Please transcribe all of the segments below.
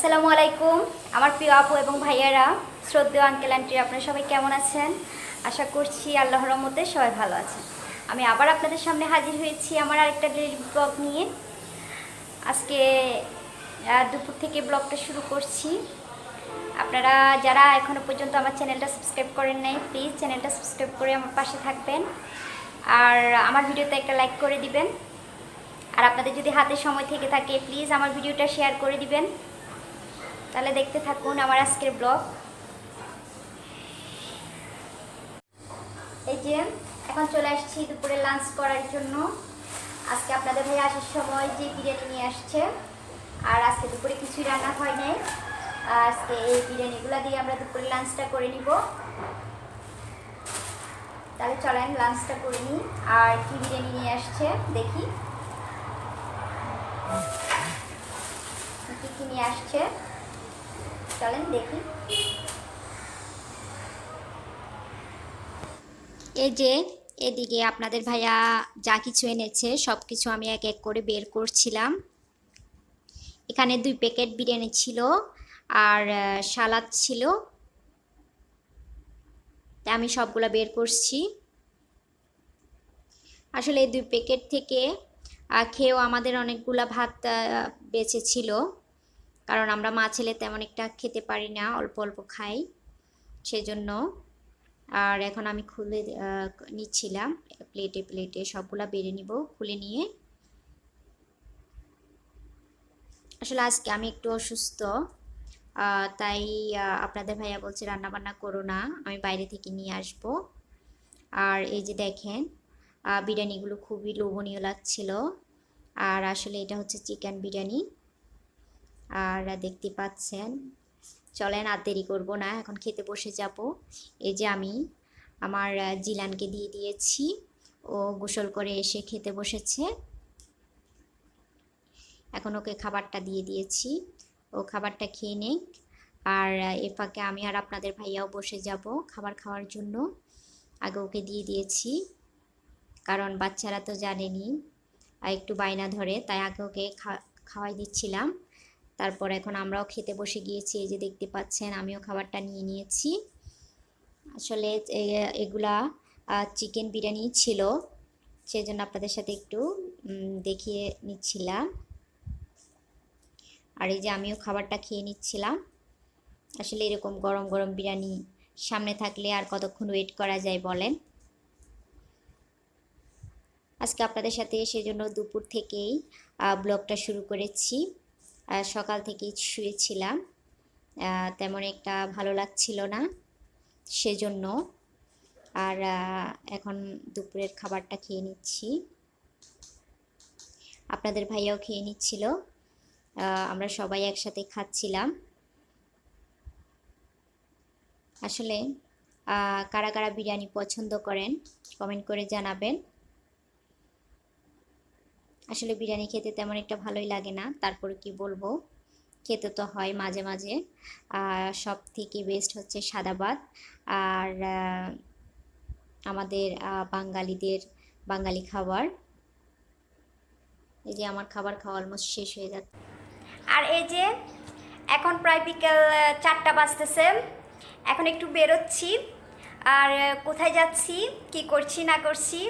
আসসালামু আলাইকুম। আমার প্রিয় আপু এবং ভাইয়ারা, শ্রদ্ধেয় আঙ্কেল আন্টি আপনারা সবাই কেমন আছেন? আশা করছি আল্লাহর রহমতে সবাই ভালো আছেন। আমি আবার আপনাদের সামনে হাজির হয়েছি আমার আরেকটা ডেলি ব্লগ নিয়ে। আজকে দুপুর থেকে ব্লগটা শুরু করছি। আপনারা যারা এখনও পর্যন্ত আমার চ্যানেলটা সাবস্ক্রাইব করেন নাই প্লিজ চ্যানেলটা সাবস্ক্রাইব করে আমার পাশে থাকবেন। আর আমার ভিডিওতে একটা লাইক করে দিবেন। আর আপনাদের যদি হাতে সময় থেকে থাকে প্লিজ আমার ভিডিওটা শেয়ার করে দিবেন। তাহলে দেখতে থাকুন আমার আজকের ব্লগ। এই যে, এখন চলে আসছি দুপুরে লাঞ্চ করার জন্য। আজকে আপনাদের ভাই আসার সময় যে বিরিয়ানি নিয়ে আসছে, আর আজকে দুপুরে কিছুই রান্না হয় নাই। আজকে এই বিরিয়ানিগুলো দিয়ে আমরা দুপুরে লাঞ্চটা করে নিব। তাহলে চলেন লাঞ্চটা করে নিই, আর কি বিরিয়ানি নিয়ে আসছে দেখি। কি কি নিয়ে আসছে? চলেন দেখি। এই যে এদিকে আপনাদের ভাইয়া যা কিছু এনেছে সব কিছু আমি এক এক করে বের করছিলাম। এখানে দুই প্যাকেট বিরিয়ানি ছিল আর সালাদ ছিল। তা আমি সবগুলো বের করছি। আসলে এই দুই প্যাকেট থেকে খেয়েও আমাদের অনেকগুলা ভাত আহ, বেঁচে ছিল কারণ আমরা মা ছেলে তেমন একটা খেতে পারি না, অল্প অল্প খাই, সেজন্য। আর এখন আমি খুলে নিচ্ছিলাম প্লেটে প্লেটে সবগুলা বেড়ে নিব, খুলে নিয়ে। আসলে আজকে আমি একটু অসুস্থ তাই আপনাদের ভাইয়া বলছে রান্না বান্না করো না, আমি বাইরে থেকে নিয়ে আসব। আর এই যে দেখেন বিরিয়ানিগুলো খুবই লোভনীয় লাগছিল। আর আসলে এটা হচ্ছে চিকেন বিরিয়ানি। আর দেখতে পাচ্ছেন, চলেন আর দেরি করব না, এখন খেতে বসে যাব। এই যে আমি আমার জিলানকে দিয়ে দিয়েছি। ও গোসল করে এসে খেতে বসেছে। এখন ওকে খাবারটা দিয়ে দিয়েছি। ও খাবারটা খেয়ে নেক। আর এ ফাঁকে আমি আর আপনাদের ভাইয়াও বসে যাব খাবার খাওয়ার জন্য। আগে ওকে দিয়ে দিয়েছি। কারণ বাচ্চারা তো জানেনি। একটু বায়না ধরে, তাই আগে ওকে খাওয়াই দিচ্ছিলাম। তারপর এখন আমরাও খেতে বসে গিয়েছি, এই যে দেখতে পাচ্ছেন আমিও খাবারটা নিয়ে নিয়েছি। আসলে এগুলা চিকেন বিরিয়ানি ছিল সেই জন্য আপনাদের সাথে একটু দেখিয়ে নিচ্ছিলাম। আর এই যে আমিও খাবারটা খেয়ে নিচ্ছিলাম। আসলে এরকম গরম গরম বিরিয়ানি সামনে থাকলে আর কতক্ষণ ওয়েট করা যায় বলেন? আজকে আপনাদের সাথে সেজন্য দুপুর থেকেই ব্লগটা শুরু করেছি। সকাল থেকেই শুয়েছিলাম। তেমন একটা ভালো লাগছিল না সেজন্য। আর এখন দুপুরের খাবারটা খেয়ে নিচ্ছি। আপনাদের ভাইয়াও খেয়ে নিচ্ছিল। আমরা সবাই একসাথে খাচ্ছিলাম। আসলে কারা কারা বিরিয়ানি পছন্দ করেন, কমেন্ট করে জানাবেন। আসলে বিরিয়ানি খেতে তেমন একটা ভালোই লাগে না। তারপরে কি বলব? খেতে তো হয় মাঝে মাঝে। সব থেকে বেস্ট হচ্ছে সাদা ভাত। আর আমাদের বাঙালিদের, বাঙালি খাবার। এই যে আমার খাবার খাওয়া অলমোস্ট শেষ হয়ে যাচ্ছে। আর এই যে, এখন প্রায় বিকেল চারটা বাজতেছে। এখন একটু বেরোচ্ছি। আর, কোথায় যাচ্ছি? কি করছি, না করছি?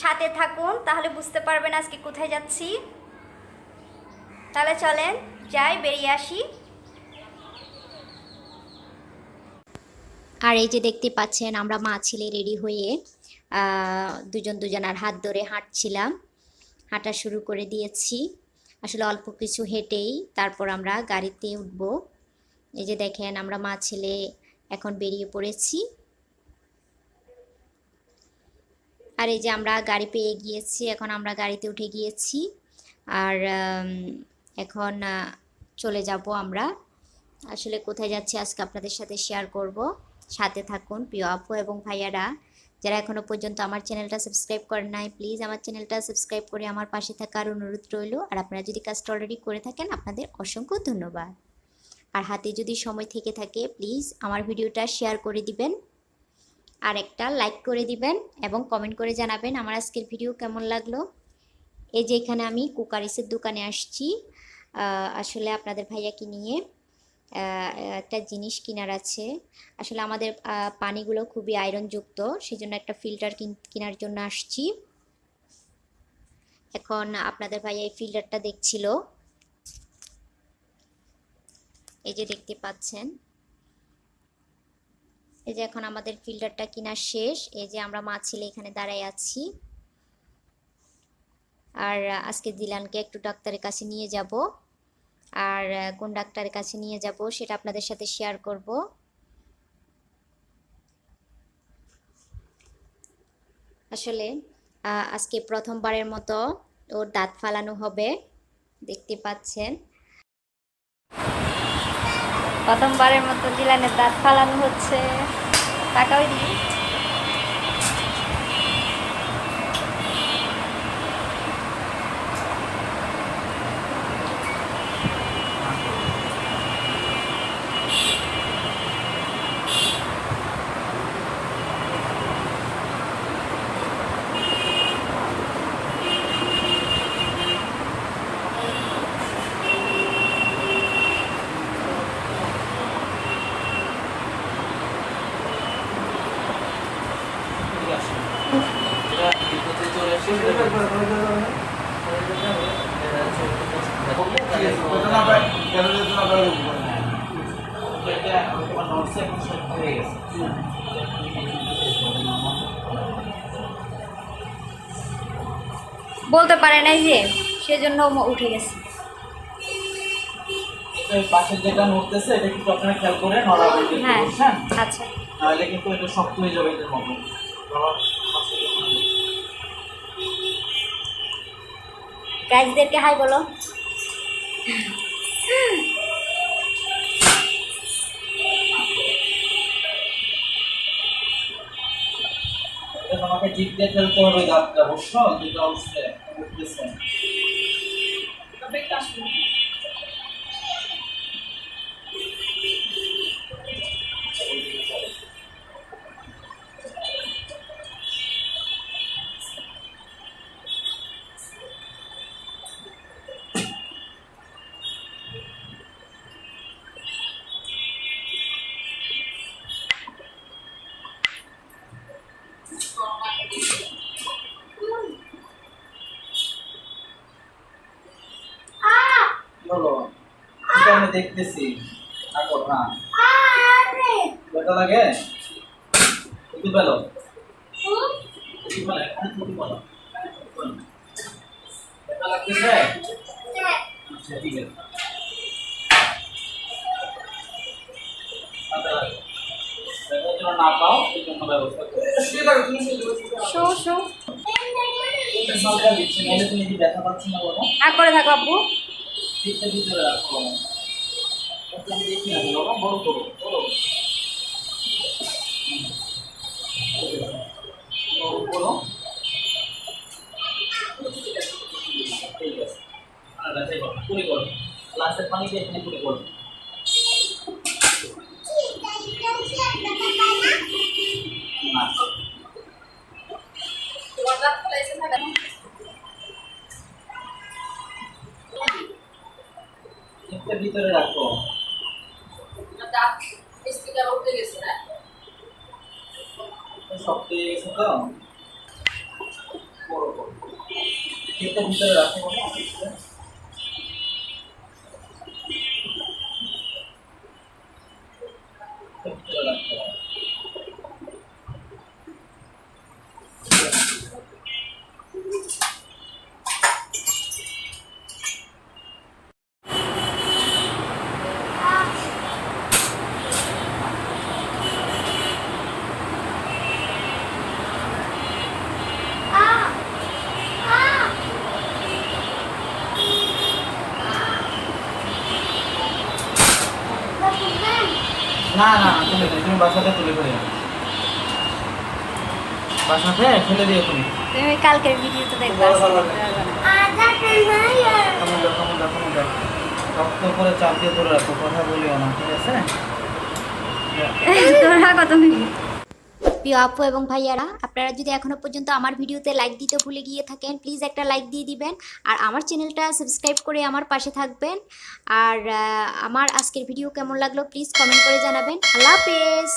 সাথে থাকুন, তাহলে বুঝতে পারবেন আজকে কোথায় যাচ্ছি। তাহলে চলেন, যাই, বেরিয়ে আসি। আর এই যে দেখতে পাচ্ছেন, আমরা মা ছেলে রেডি হয়ে দুজন দুজনার হাত ধরে হাঁটছিলাম। হাঁটা শুরু করে দিয়েছি। আসলে অল্প কিছু হেঁটেই তারপর আমরা গাড়িতে উঠব। এই যে দেখেন, আমরা মা ছেলে এখন বেরিয়ে পড়েছি। আর এই যে আমরা গাড়ি পেয়ে গিয়েছি, এখন আমরা গাড়িতে উঠে গিয়েছি। আর এখন চলে যাব আমরা। আসলে কোথায় যাচ্ছি আজকে আপনাদের সাথে শেয়ার করব। সাথে থাকুন প্রিয় আপু এবং ভাইয়ারা। যারা এখনও পর্যন্ত আমার চ্যানেলটা সাবস্ক্রাইব করেন নাই প্লিজ আমার চ্যানেলটা সাবস্ক্রাইব করে আমার পাশে থাকার অনুরোধ রইল। আর আপনারা যদি কাজটা অলরেডি করে থাকেন, আপনাদের অসংখ্য ধন্যবাদ। আর হাতে যদি সময় থেকে থাকে প্লিজ আমার ভিডিওটা শেয়ার করে দিবেন। আর একটা লাইক করে দিবেন এবং কমেন্ট করে জানাবেন আমার আজকের ভিডিও কেমন লাগল। এই যে এখানে আমি কুকারিসের দোকানে আসছি। আসলে আপনাদের ভাইয়াকে নিয়ে একটা জিনিস কেনার আছে। আসলে আমাদের পানিগুলো খুবই আয়রনযুক্ত সেই জন্য একটা ফিল্টার কেনার জন্য আসছি। এখন আপনাদের ভাইয়া এই ফিল্টারটা দেখছিল। এই যে দেখতে পাচ্ছেন। এই যে এখন আমাদের ফিল্টারটা কেনা শেষ, এই যে আমরা মা ছেলে এখানে দাঁড়ায় আছি। আর আজকে দিলানকে একটু ডাক্তারের কাছে নিয়ে যাব। আর কোন ডাক্তারের কাছে নিয়ে যাব সেটা আপনাদের সাথে শেয়ার করব। আসলে আজকে প্রথমবারের মতো ওর দাঁত ফালানো হবে, দেখতে পাচ্ছেন। প্রথমবারের মতো দিলানের দাঁত ফালানো হচ্ছে। টাকাও দিই ঠিক আছে এটা বিদ্যুতে চলে আসে এটা হয়ে গেছে বলতে পারে নাই যে সেজন্য উঠে গেছে। এটা পাশের যেটা নড়তেছে এটা কিন্তু আপনারা খেয়াল করে নড়াবেন হ্যাঁ আচ্ছা। নাহলে কিন্তু এটা শক্ত হয়ে যাবে এটার মতো। আবার পাশে যখন গাইজদেরকে হাই বলো। তোমাকে জিপ দিয়ে ফেলতে হবে দাঁতটা বুঝছ? যেটা উঠছে উঠতেছে কি হলো এটা আমি দেখতেছি। থাকো ব্যথা লাগে? একটু পেল একটু পেল একটু একটু পেল ব্যথা লাগতেছে? আচ্ছা ঠিক আছে। আচ্ছা, না পাও সেই জন্য ব্যবস্থা করো। দিচ্ছে তুমি কি ব্যথা পাচ্ছ না বলো করে থাকো আব্বু। ভিতরে রাখো। গ্লাসের পানি দিয়ে এখানে পুরি করো না ঠিকঠাক ভিতরে রাখো। শক্ত হয়ে গেছে তো করো করো ঠিকঠাক ভিতরে রাখো বাবা ভিতরে রাখতে হবে না না তুমি তুমি বাসাতে তুলে ফেলে বাসাতে ফেলে দিও তুমি। তুমি কালকের ভিডিওতে দেখবা। কেমন দেখো কেমন দেখো কেমন দেখো। শক্ত করে চাপ দিয়ে ধরে রাখো কথা বলিও না ঠিক আছে? তোরা কত মিনিট প্রিয় আপু এবং ভাইয়ারা, আপনারা যদি এখনও পর্যন্ত আমার ভিডিওতে লাইক দিতে ভুলে গিয়ে থাকেন প্লিজ একটা লাইক দিয়ে দিবেন। আর আমার চ্যানেলটা সাবস্ক্রাইব করে আমার পাশে থাকবেন। আর আমার আজকের ভিডিও কেমন লাগল প্লিজ কমেন্ট করে জানাবেন। আল্লাহ হাফেজ!